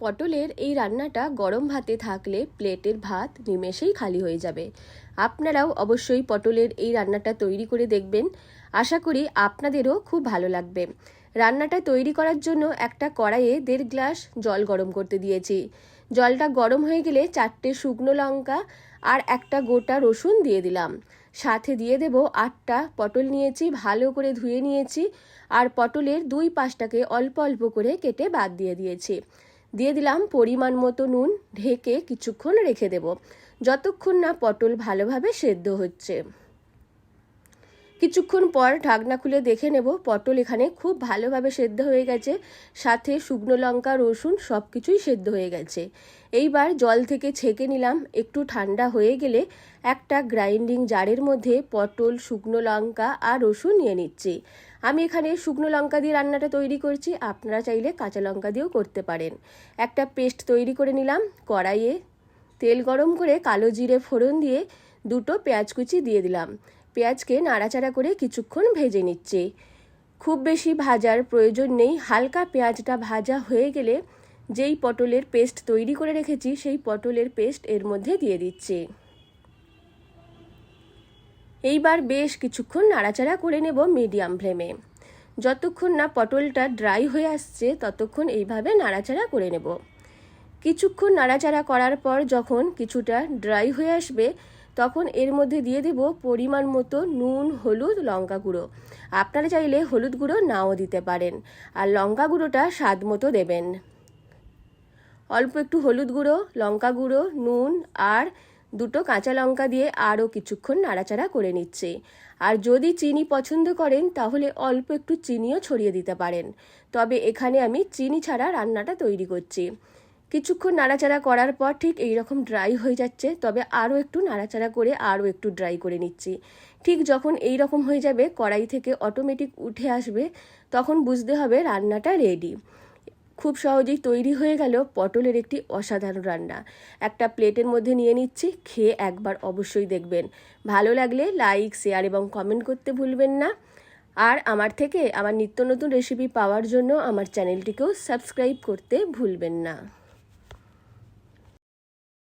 পটলের এই রান্নাটা গরম ভাতে থাকলে প্লেটের ভাত নিমেষেই খালি হয়ে যাবে। আপনারাও অবশ্যই পটলের এই রান্নাটা তৈরি করে দেখবেন। আশা করি আপনাদেরও খুব ভালো লাগবে। রান্নাটা তৈরি করার জন্য একটা কড়াইয়ে দেড় গ্লাস জল গরম করতে দিয়েছি। জলটা গরম হয়ে গেলে চারটে শুকনো লঙ্কা আর একটা গোটা রসুন দিয়ে দিলাম। সাথে দিয়ে দেব আটটা পটল নিয়েছি, ভালো করে ধুয়ে নিয়েছি আর পটলের দুই পাশটাকে অল্প অল্প করে কেটে বাদ দিয়ে দিয়েছি। দিয়ে দিলাম পরিমাণ মতো নুন, ঢেকে কিছুক্ষণ রেখে দেব। যতক্ষণ না পটল ভালোভাবে সেদ্ধ হচ্ছে। কিছুক্ষণ পর ঢাকনা খুলে দেখে নেব পটল এখানে খুব ভালোভাবে সেদ্ধ হয়ে গেছে। সাথে শুকনো লঙ্কা, রসুন সব কিছুই সেদ্ধ হয়ে গেছে। এইবার জল থেকে ছেঁকে নিলাম। একটু ঠান্ডা হয়ে গেলে একটা গ্রাইন্ডিং জারের মধ্যে পটল, শুকনো লঙ্কা আর রসুন নিয়ে নিচ্ছি। আমি এখানে শুকনো লঙ্কা দিয়ে রান্নাটা তৈরি করছি। আপনারা চাইলে কাঁচা লঙ্কা দিয়েও করতে পারেন। একটা পেস্ট তৈরি করে নিলাম কড়াইয়ে। তেল গরম করে কালো জিরে ফোড়ন দিয়ে দুটো পেঁয়াজ কুচি দিয়ে দিলাম। পেঁয়াজকে নাড়াচাড়া করে কিছুক্ষণ ভেজে নিচ্ছি। খুব বেশি ভাজার প্রয়োজন নেই। হালকা পেঁয়াজটা ভাজা হয়ে গেলে যেই পটলের পেস্ট তৈরি করে রেখেছি, সেই পটলের পেস্ট এর মধ্যে দিয়ে দিচ্ছি। এইবার বেশ কিছুক্ষণ নাড়াচাড়া করে নেব মিডিয়াম ফ্লেমে। যতক্ষণ না পটলটা ড্রাই হয়ে আসছে, ততক্ষণ এইভাবে নাড়াচাড়া করে নেব। কিছুক্ষণ নাড়াচাড়া করার পর যখন কিছুটা ড্রাই হয়ে আসবে তখন এর মধ্যে দিয়ে দেব পরিমাণ মতো নুন, হলুদ, লঙ্কা গুঁড়ো। আপনারা চাইলে হলুদ গুঁড়ো নাও দিতে পারেন আর লঙ্কা গুঁড়োটা স্বাদ মতো দেবেন। অল্প একটু হলুদ গুঁড়ো, লঙ্কা গুঁড়ো, নুন আর দুটো কাঁচা লঙ্কা দিয়ে আরও কিছুক্ষণ নাড়াচাড়া করে নিচ্ছে। আর যদি চিনি পছন্দ করেন, তাহলে অল্প একটু চিনিও ছড়িয়ে দিতে পারেন। তবে এখানে আমি চিনি ছাড়া রান্নাটা তৈরি করছি। কিছুক্ষণ নাড়াচাড়া করার পর ঠিক এই রকম ড্রাই হয়ে যাচ্ছে, তবে আরও একটু নাড়াচাড়া করে আরও একটু ড্রাই করে নিচ্ছি। ঠিক যখন এই রকম হয়ে যাবে, কড়াই থেকে অটোমেটিক উঠে আসবে, তখন বুঝতে হবে রান্নাটা রেডি খুব সহজেই তৈরি হয়ে গেল পটলের একটি অসাধারণ রান্না। একটা প্লেটের মধ্যে নিয়ে নিচ্ছি, খেয়ে একবার অবশ্যই দেখবেন। ভালো লাগলে লাইক শেয়ার এবং কমেন্ট করতে ভুলবেন না। আর আমার থেকে আমার নিত্য নতুন রেসিপি পাওয়ার জন্য আমার চ্যানেলটিকেও সাবস্ক্রাইব করতে ভুলবেন না।